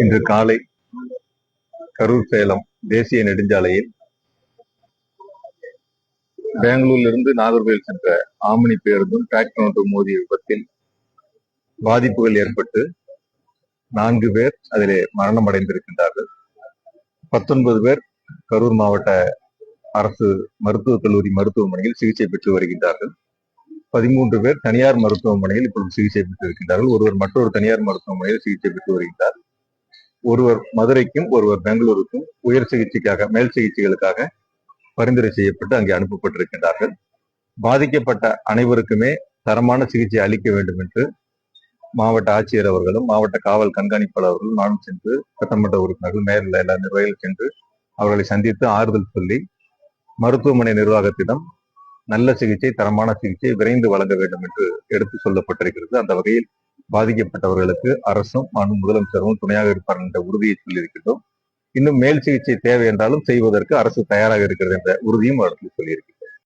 இன்று காலை கரூர் சேலம் தேசிய நெடுஞ்சாலையில் பெங்களூரிலிருந்து நாகர்கோவில் சென்ற ஆமணி பேருந்தும் டிராக்டர் ஒன்று மோதிய விபத்தில் பாதிப்புகள் ஏற்பட்டு நான்கு பேர் அதிலே மரணம் அடைந்திருக்கின்றார்கள் பத்தொன்பது பேர் கரூர் மாவட்ட அரசு மருத்துவக் கல்லூரி மருத்துவமனையில் சிகிச்சை பெற்று வருகின்றார்கள். பதிமூன்று பேர் தனியார் மருத்துவமனையில் இப்பொழுது சிகிச்சை பெற்று இருக்கின்றார்கள் ஒருவர் மற்றொரு தனியார் மருத்துவமனையில் சிகிச்சை பெற்று வருகின்றார். ஒருவர் மதுரைக்கும் ஒருவர் பெங்களூருக்கும் உயர் சிகிச்சைக்காக மேல் சிகிச்சைகளுக்காக பரிந்துரை செய்யப்பட்டு அங்கே அனுப்பப்பட்டிருக்கின்றார்கள். பாதிக்கப்பட்ட அனைவருக்குமே தரமான சிகிச்சை அளிக்க வேண்டும் என்று மாவட்ட ஆட்சியர் அவர்களும் மாவட்ட காவல் கண்காணிப்பாளர்களும் நானும் சென்று சட்டமன்ற உறுப்பினர்கள் மேலில் எல்லா நிர்வாகிகள் சென்று அவர்களை சந்தித்து ஆறுதல் சொல்லி மருத்துவமனை நிர்வாகத்திடம் நல்ல சிகிச்சை தரமான சிகிச்சை விரைந்து வழங்க வேண்டும் என்று எடுத்து சொல்லப்பட்டிருக்கிறது. அந்த வகையில் பாதிக்கப்பட்டவர்களுக்கு அரசும் மாநில முதலமைச்சரும் துணையாக இருப்பார் என்ற உறுதியை சொல்லியிருக்கின்றோம். இன்னும் மேல் சிகிச்சை தேவை என்றாலும் செய்வதற்கு அரசு தயாராக இருக்கிறது என்ற உறுதியும் அவர்கள் சொல்லியிருக்கு.